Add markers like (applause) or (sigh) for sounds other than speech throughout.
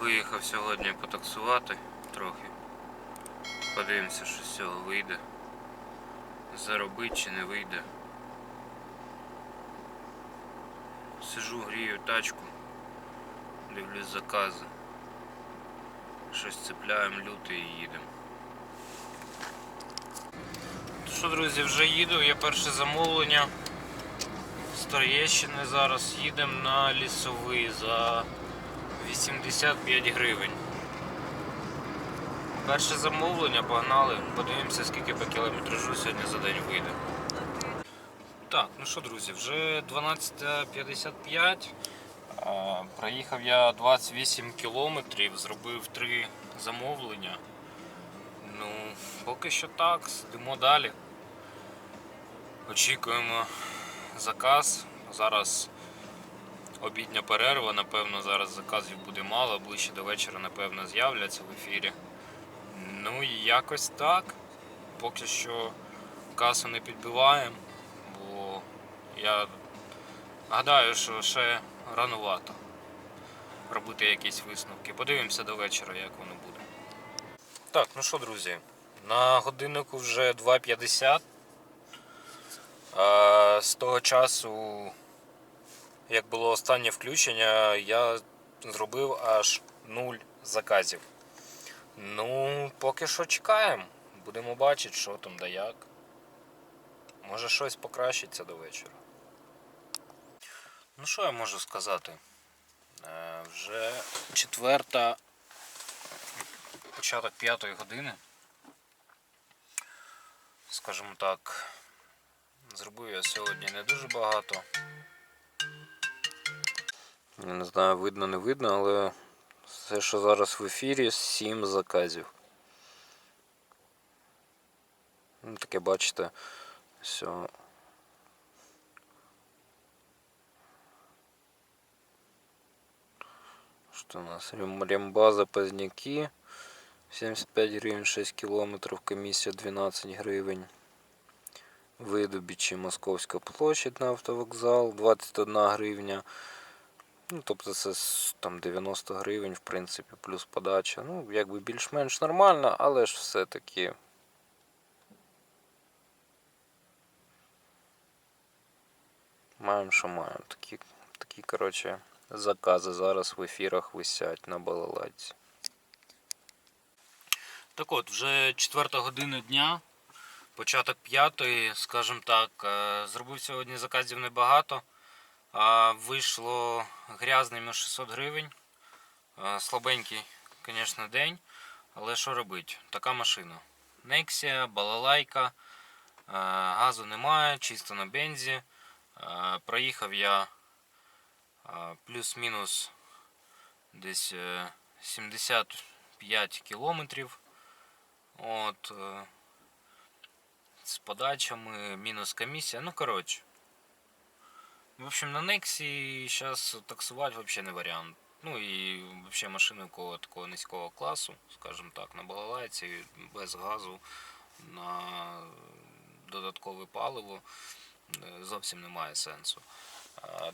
Виїхав сьогодні потаксувати трохи. Подивимося, що з цього вийде. Заробить чи не вийде. Сижу, грію тачку, дивлюсь закази. Щось цепляємо люто і їдемо. Що, друзі, вже їду, є перше замовлення. З Троєщини зараз їдемо на лісовий за 85 гривень. Перше замовлення, погнали, подивимося, скільки по кілометражу сьогодні за день вийде. Так, ну що, друзі, вже 12.55. Проїхав я 28 кілометрів, зробив 3 замовлення. Ну, поки що так, сидимо далі. Очікуємо заказ. Зараз обідня перерва, напевно, зараз заказів буде мало, ближче до вечора, напевно, з'являться в ефірі. Ну і якось так. Поки що касу не підбиваємо, бо я гадаю, що ще ранувато робити якісь висновки. Подивимося до вечора, як воно буде. Так, ну що, друзі, на годиннику вже 2.50. З того часу, як було останнє включення, я зробив аж 0 заказів. Ну, поки що чекаємо. Будемо бачити, що там да як. Може щось покращиться до вечора. Ну що я можу сказати? Е, вже четверта, початок п'ятої години. Скажімо так, зробив я сьогодні не дуже багато. Я не знаю, видно, не видно, але все, що зараз в ефірі, 7 заказів. Ну, таке бачите, все. Что у нас? Рем- Рембаза Поздняки. 75 гривень 6 кілометрів, комісія 12 гривень. Видобічі Московська площадь на автовокзал 21 гривня. Ну, тобто це там 90 гривень, в принципі, плюс подача. Ну, якби більш-менш нормально, але ж все-таки. Маємо, що маємо. Такі, такі, коротше, закази зараз в ефірах висять на балаладці. Так от, вже четверта година дня, початок п'ятої, скажімо так, е, зробив сьогодні заказів небагато. А вийшло грязними 600 гривень. Е, Слабенький, звісно, день. Але що робити? Така машина. Нексія, балалайка, е, газу немає, чисто на бензі. Е, Проїхав я е, плюс-мінус десь е, 75 кілометрів. От, е, з подачами, мінус комісія. Ну, коротше. В общем, на Нексі зараз таксувати вообще не варіант. Ну і вообще машини якого такого низького класу, скажімо так, на балалайці, без газу, на додаткове паливо зовсім немає сенсу.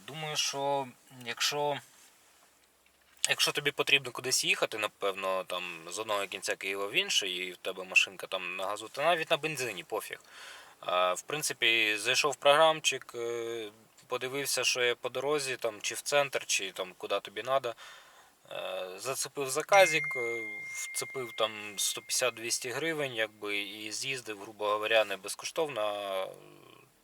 Думаю, що якщо, якщо тобі потрібно кудись їхати, напевно, там з одного кінця Києва в інший, і в тебе машинка там на газу, то навіть на бензині пофіг. В принципі, зайшов програмчик, е, подивився, що є по дорозі, там, чи в центр, чи там куди тобі треба. Зацепив заказик, е, вцепив там 150-200 гривень, якби, і з'їздив, грубо говоря, не безкоштовно.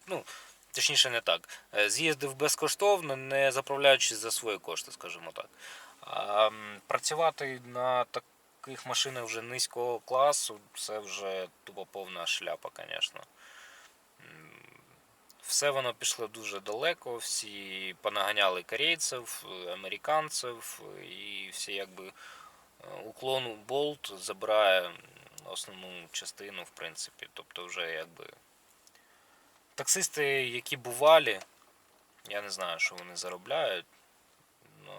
Ну, точніше не так. Е, З'їздив безкоштовно, не заправляючись за свої кошти, скажімо так. А працювати на таких машинах вже низького класу, це вже тупо повна шляпа, звісно. Все воно пішло дуже далеко, всі понаганяли корейців, американців, і всі якби е, уклон болт забирає основну частину, в принципі. Тобто вже якби. Таксисти, які бувалі, я не знаю, що вони заробляють. Ну,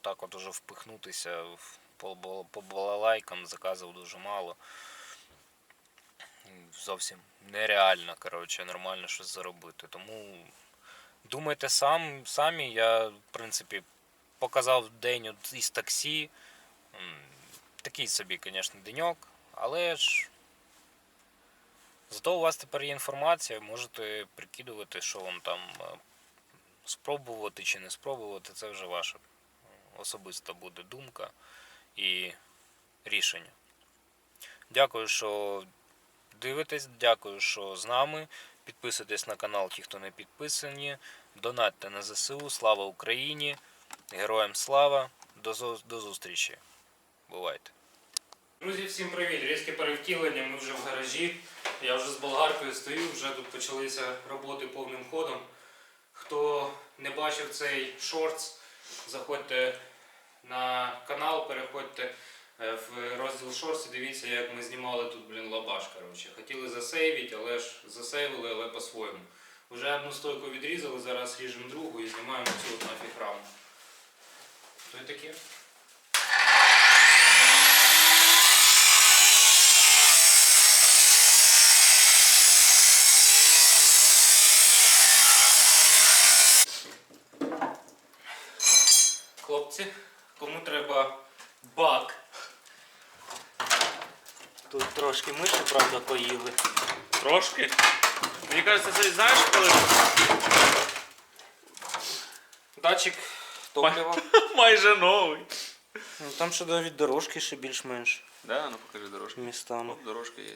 так от уже впихнутися по балалайкам заказів дуже мало. Зовсім нереально, коротше, нормально щось заробити. Тому думайте сам, самі. Я, в принципі, показав день із таксі. Такий собі, звісно, деньок, але ж. Зато у вас тепер є інформація, можете прикидувати, що вам там е, спробувати чи не спробувати, це вже ваша особиста буде думка і рішення. Дякую, що дивитесь, дякую, що з нами. Підписуйтесь на канал, ті, хто не підписані. Донатьте на ЗСУ. Слава Україні! Героям слава! До, до зустрічі! Бувайте! Друзі, всім привіт! Різке перевтілення. Ми вже в гаражі. Я вже з болгаркою стою, вже тут почалися роботи повним ходом. Хто не бачив цей шортс, заходьте на канал, переходьте в розділ шорси, дивіться, як ми знімали тут, блін, лабаш. Коротше. Хотіли засейвити, але ж засейвили, але по-своєму. Вже одну стойку відрізали, зараз ріжемо другу і знімаємо цю нафіг раму. То й таке. Тут трошки миші, правда, поїли. Трошки. Мені кажеться, це знаєш, коли Датчик топлива. (laughs) майже новий. Ну, там ще навіть дорожки ще більш-менш Да, ну покажи дорожку. містами. Оп, дорожка є.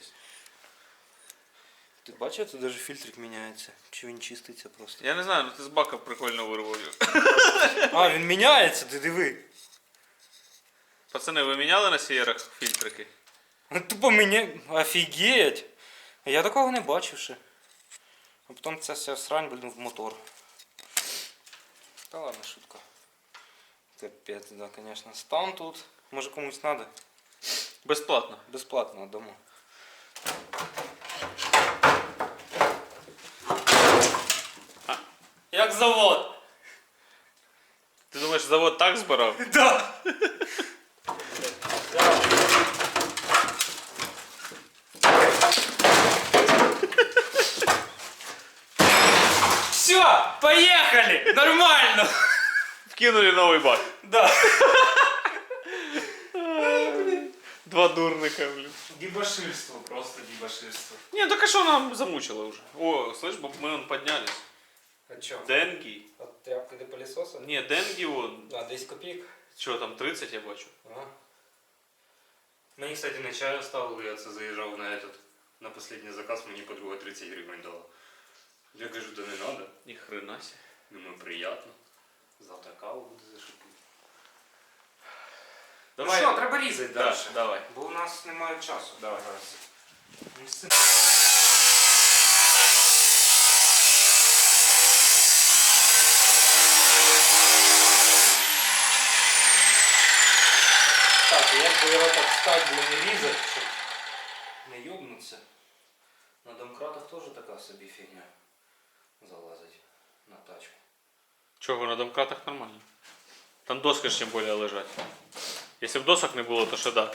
Ти бачив, тут навіть фільтрик міняється. Чи він чиститься просто? Я не знаю, ну ти з бака прикольно вирвав його. А, він міняється, ти диви. Пацани, ви міняли на сієрах фільтрики? Ну, Тупо мені. Офігеть! Я такого не бачив ще. А потім ця вся срань, блін, в мотор. Та ладно, шутка. Капець, да, конечно. Стан тут. Може комусь надо? Безплатно. Безплатно дома. Як завод. Ти думаєш, завод так збирав? (laughs) Да. Все, поехали! Нормально! Вкинули новий бак. Да. Два дурника, блін. Дебоширство, просто дебоширство. Ні, так а що нам замучило вже? О, слышь, бо ми он поднялись. А чё? Денгі. От тряпки до пылесоса? Ні, денгі вон. А, 10 копеек. Що там, 30 я бачу. Ага. Мені, кстати, на чай оставили, я це заїжджав на этот, на последний заказ, мені подруга 30 гривень дала. Я кажу, да не надо. Ні хрена сі. Думаю, приятно. Завтра каву буде зашипити. Давай. Ну що, треба різати Да, далі. давай. Бо у нас немає часу. Давай. Зараз. Ну, все. Так, як би його так стати, бо не різати, щоб не йобнутися. На домкратах теж така собі фігня Залазить на тачку. Чого, на домкратах нормально. Там доски тим більше лежать. Якщо б досок не було, то що да.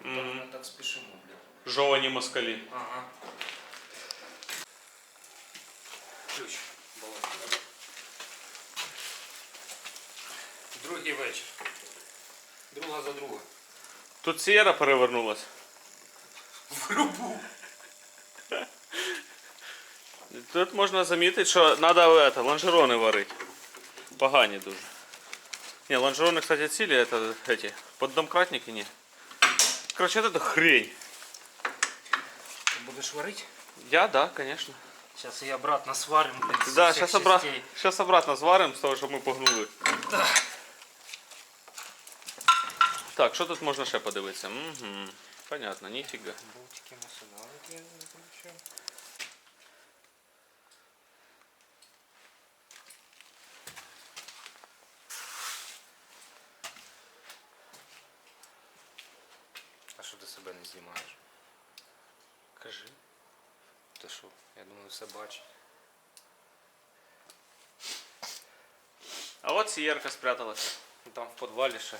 Мгм. Так ми так спішимо, блядь. Жовані москалі. Ага. Ключ. Баланс. Другий вечір. Друга за друга. Тут сієра перевернулась. В грубу. Тут можна замітити, що треба это, лонжерони варити. Погані дуже. Не, лонжерони, кстати, цілі, это, эти, поддомкратники не. Короче, это хрень. Ты будешь варить? Я, да, конечно. Сейчас я обратно сварим, блядь, Да, сейчас, обра... сейчас обратно сварим, с того, что мы погнули. Так, що тут можна ще подивитися? Угу. Понятно, ніфіга. Болтики сюда сюди от я закручу. А що ти себе не знімаєш? Кажи. Ти що? Я думаю, все бачить. А от сієрка спряталась. Там в підвалі ще.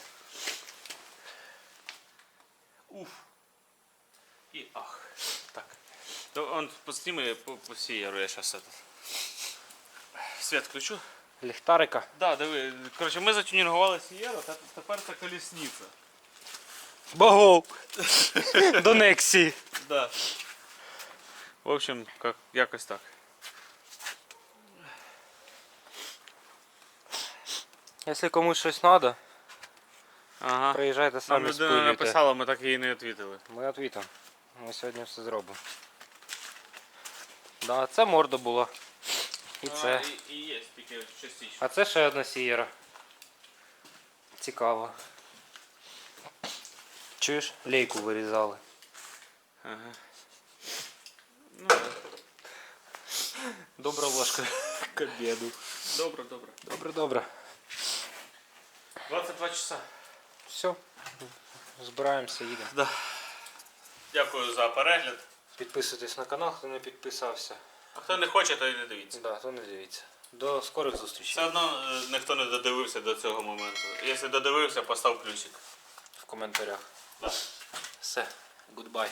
Уф. І ах. Так. То он посніми по, по сієру, я зараз этот. Свет включу. Ліхтарика. Да, диви. Коротше, ми затюнінгували сієру, та тепер це колісниця. Богов! (laughs) До Нексії. Да. В общем, как, якось так. Якщо комусь щось треба, Ага. приїжджайте Нам самі людина спилюйте. написала, ми так їй не відповіли. Ми відвітимо. Ми сьогодні все зробимо. Да, це морда була. І це. і, і є, тільки частично. А це ще одна сієра. Цікаво. Чуєш? Лейку вирізали. Ага. Ну, да. Добра ложка (laughs) к обіду. добре, добре. Добре, добре. 22 часа. Все. Збираємося, їдемо. Да. Дякую за перегляд. Підписуйтесь на канал, хто не підписався. А хто не хоче, той не дивіться. Да, хто не дивіться. До скорих зустрічей. Все одно е, ніхто не додивився до цього моменту. Якщо додивився, постав плюсик. В коментарях. Да. Все. Goodbye.